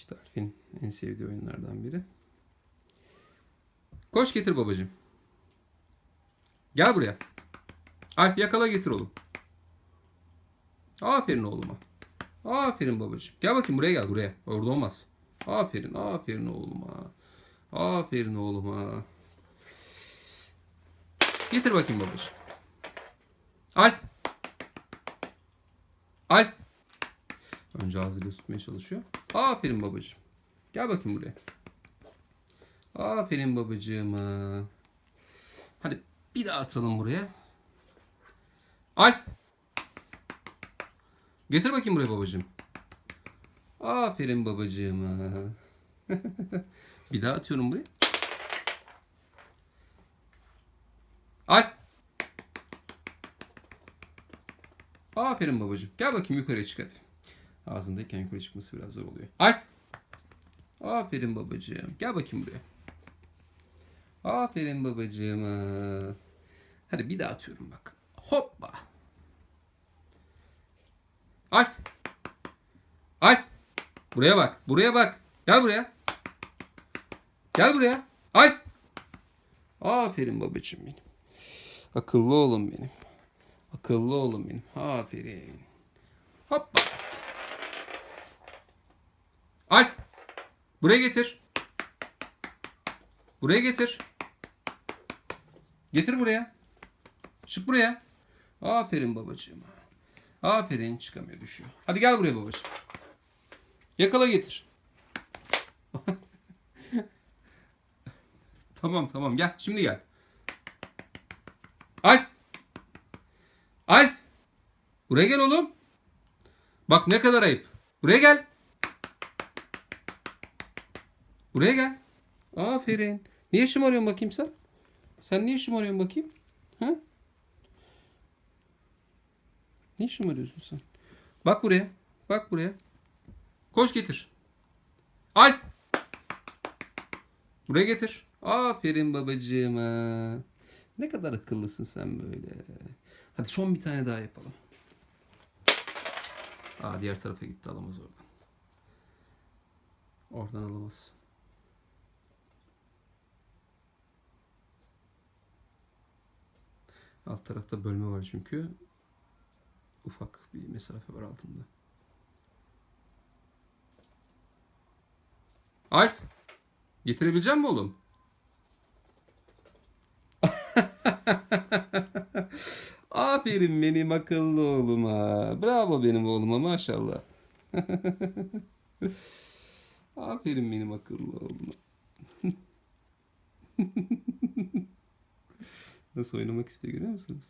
İşte Alf'in en sevdiği oyunlardan biri. Koş getir babacığım. Gel buraya. Alf yakala getir oğlum. Aferin oğluma. Aferin babacığım. Gel bakayım buraya gel buraya. Orada olmaz. Aferin aferin oğluma. Aferin oğluma. Getir bakayım babacığım. Alf. Alf. Önce ağzıyla tutmaya çalışıyor. Aferin babacığım. Gel bakayım buraya. Aferin babacığıma. Hadi bir daha atalım buraya. Alf. Getir bakayım buraya babacığım. Aferin babacığıma. bir daha atıyorum buraya. Alf. Aferin babacığım. Gel bakayım yukarıya çık hadi. Ağzındayken yukarı çıkması biraz zor oluyor. Alf. Aferin babacığım. Gel bakayım buraya. Aferin babacığıma. Hadi bir daha atıyorum bak. Hoppa. Alf. Alf. Buraya bak. Buraya bak. Gel buraya. Gel buraya. Alf. Aferin babacığım benim. Akıllı oğlum benim. Akıllı oğlum benim. Aferin. Hoppa. Alf. Buraya getir. Buraya getir. Getir buraya. Çık buraya. Aferin babacığım. Aferin çıkamıyor düşüyor. Hadi gel buraya babacığım. Yakala getir. tamam tamam gel. Şimdi gel. Alf. Alf. Buraya gel oğlum. Bak ne kadar ayıp. Buraya gel. Buraya gel. Aferin. Niye şımarıyorsun bakayım sen? Sen niye şımarıyorsun bakayım? Ha? Niye şımarıyorsun sen? Bak buraya. Bak buraya. Koş getir. Alp. Buraya getir. Aferin babacığıma. Ne kadar akıllısın sen böyle. Hadi son bir tane daha yapalım. Aa diğer tarafa gitti alamaz oradan. Oradan alamaz. Alt tarafta bölme var çünkü. Ufak bir mesafe var altında. Alf. Getirebilecek misin oğlum? Aferin benim akıllı oğluma. Bravo benim oğluma maşallah. Aferin benim akıllı oğluma. Nasıl oynamak istiyor görüyor musunuz?